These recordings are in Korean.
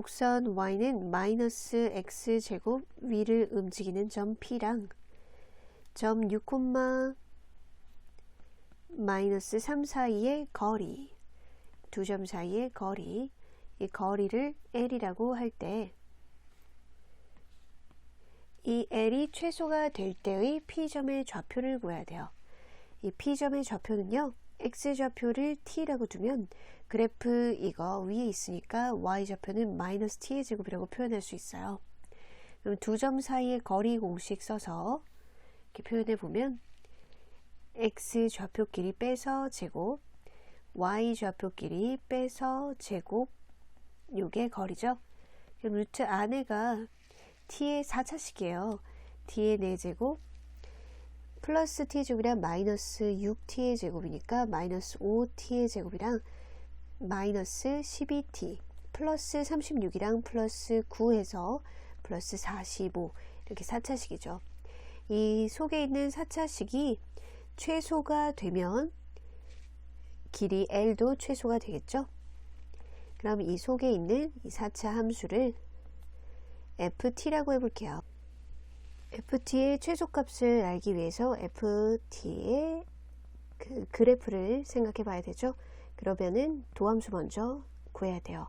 곡선 y는 마이너스 x제곱 위를 움직이는 점 P랑 점 6, 마이너스 3 사이의 거리 두 점 사이의 거리 이 거리를 L이라고 할 때 이 L이 최소가 될 때의 P점의 좌표를 구해야 돼요. 이 P점의 좌표는요. X좌표를 T라고 두면 그래프 이거 위에 있으니까 Y좌표는 마이너스 T의 제곱이라고 표현할 수 있어요. 그럼 두 점 사이의 거리 공식 써서 이렇게 표현해 보면 X좌표 끼리 빼서 제곱 Y좌표 끼리 빼서 제곱 요게 거리죠. 그럼 루트 안에가 t의 4차식이에요. t의 4제곱 플러스 t의 제곱이랑 마이너스 6t의 제곱이니까 마이너스 5t의 제곱이랑 마이너스 12t 플러스 36이랑 플러스 9해서 플러스 45 이렇게 4차식이죠. 이 속에 있는 4차식이 최소가 되면 길이 L도 최소가 되겠죠. 그럼 이 속에 있는 이 4차 함수를 ft라고 해볼게요. Ft의 최소값을 알기 위해서 ft의 그 그래프를 생각해 봐야 되죠. 그러면은 도함수 먼저 구해야 돼요.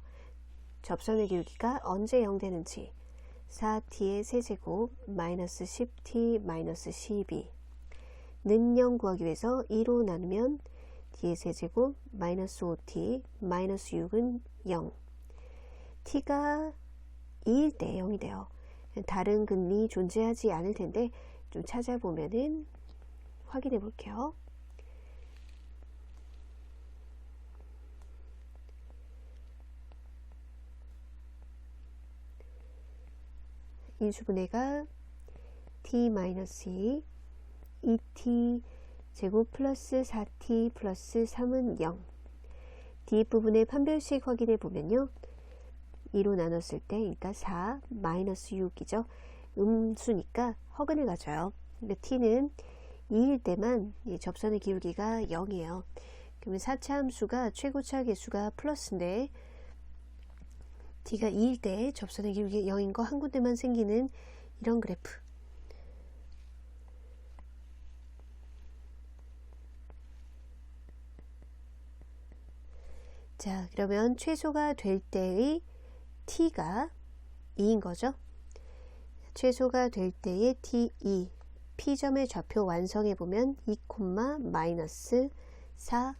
접선의 기울기가 언제 0 되는지 4t의 세제곱 마이너스 10t 마이너스 12는 0 구하기 위해서 2로 나누면 t의 세제곱 마이너스 5t 마이너스 6은 0 t가 2일 때 0이 돼요. 다른 근이 존재하지 않을 텐데 좀 찾아보면은 확인해 볼게요. 인수분해가 t-2 2t 제곱 플러스 4t 플러스 3은 0 뒷부분의 판별식 확인해 보면요 2로 나눴을 때 그러니까 4 마이너스 6이죠. 음수니까 허근을 가져요. 근데 t는 2일 때만 접선의 기울기가 0이에요. 그러면 4차 함수가 최고차 개수가 플러스인데 t가 2일 때 접선의 기울기가 0인 거 한 군데만 생기는 이런 그래프. 자 그러면 최소가 될 때의 t가 2인 거죠? 최소가 될 때의 t2 p점의 좌표 완성해 보면 2, 마이너스 4,